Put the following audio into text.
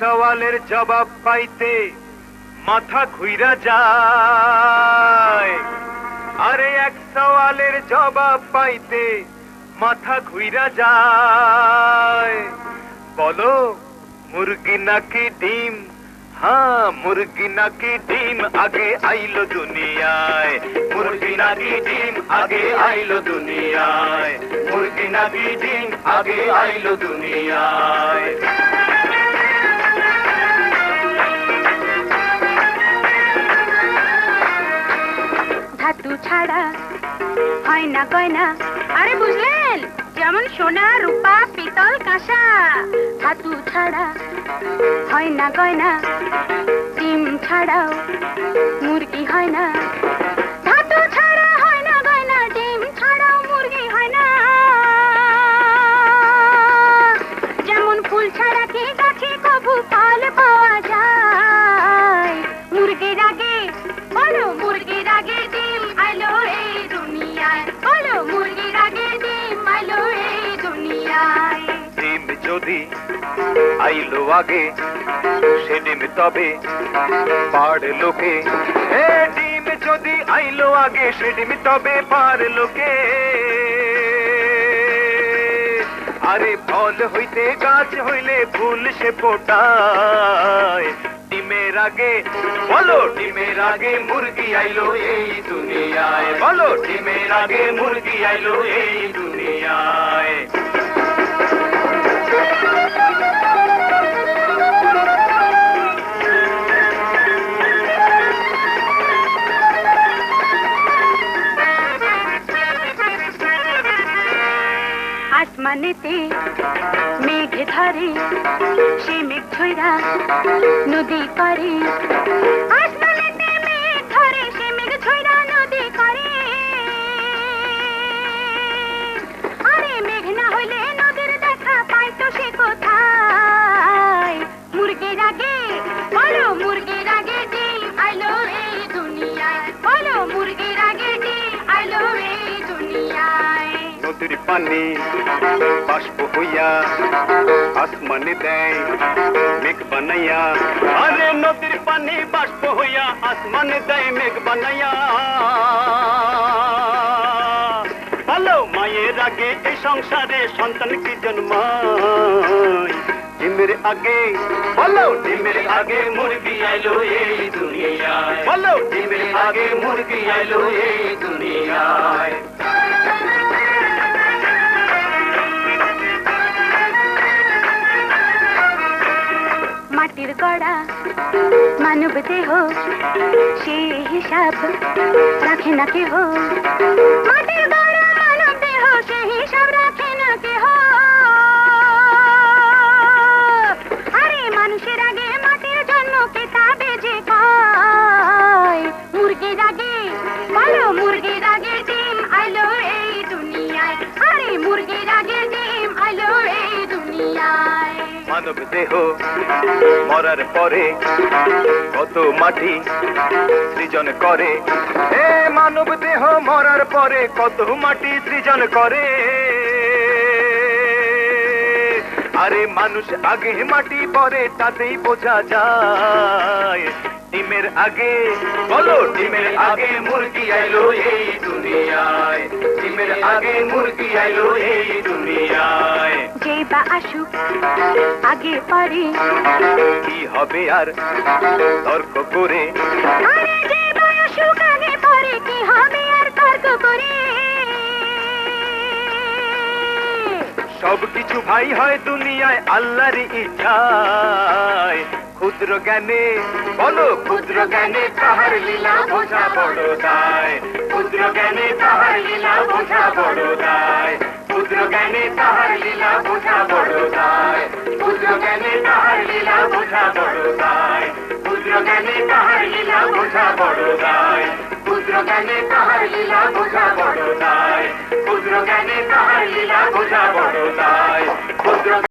সওয়ালের জবাব পাইতে মাথা ঘুইরা যায়। আরে এক সওয়ালের জবাব পাইতে মাথা ঘুইরা যায়। বলো, মুরগি নাকি ডিম? হ্যাঁ মুরগি নাকি ডিম? আগে আইলো দুনিয়ায়। মুরগি নাকি ডিম? আগে আইলো দুনিয়ায়। মুরগি নাকি ডিম? আগে আইলো দুনিয়ায়। হয় না গয়না আরে বুঝলেন, যেমন সোনা, রূপা, পিতল, কাঁসা। ধাতু ছাড়া হয় না গয়না ডিম ছাড়াও মুরগি হয় না। যদি আইলো আগে, সে ডিম তবে পার লোকে। এ ডিম যদি আইলো আগে, সে ডিম তবে পার লোকে। আরে ফল হইতে গাছ হইলে ফুল সে ফোটায়। ডিমের আগে, বলো ডিমের আগে মুরগি আইলো এই দুনিয়ায়। বলো ডিমের আগে মুরগি আইলো এই দুনিয়ায়। আসমানেতে মেঘ ধরে সে মেঘ ছইরা নদী করে নদীর পানি বাষ্প হইয়া আসমানে দেয় মেঘ বানাইয়া আরে নদীর পানি বাষ্প হইয়া আসমানে দেয় মেঘ বানাইয়া ভালো মায়ের আগে এই সংসারে সন্তান কি জন্মায় ডিমের আগে বলো ডিমের আগে মুরগি আইলো এই দুনিয়ায় বলো ডিমের আগে মুরগি আইলো এই দুনিয়ায় মাটির গড়া মানব দেহ সে হিসাব রাখে না কেহ মাটির গড়া মানব দেহ সে হিসাব রাখে না কেহ আরে মানুষের আগে মাটির জন্য কেতাবে যে মানব দেহ। মরার পরে কত মাটি সৃজন করে। এ মানব দেহ, মরার পরে কত মাটি সৃজন করে। আরে মানুষ আগে মাটি পরে, তাতেই বোঝা যায়। ডিমের আগে, বলো ডিমের আগে মুরগি আইলো এই দুনিয়ায়। ডিমের আগে মুরগি আইলো এই দুনিয়ায়। যেই বা আসুক আগে পরে। কি হবে আর তর্ক করে? আরে যেই বা আসুক আগে পরে। কি হবে আর তর্ক করে? সব কিছু ভাই হয় দুনিয়ায় আল্লাহর ইচ্ছায়। ক্ষুদ্র জ্ঞানে, বলো ক্ষুদ্র জ্ঞানে তাহার লীলা বোঝা বড় দায়। ক্ষুদ্র জ্ঞানে তাহার লীলা বোঝা বড় দায়। ক্ষুদ্র জ্ঞানে তাহার লীলা বোঝা বড় দায়। ক্ষুদ্র জ্ঞানে তাহার লীলা বোঝা বড় দায়। ক্ষুদ্র জ্ঞানে তাহার লীলা বোঝা বড় দায়। ক্ষুদ্র জ্ঞানে তাহার লীলা বোঝা বড় দায়। ক্ষুদ্র জ্ঞানে তাহার লীলা বোঝা বড় দায়।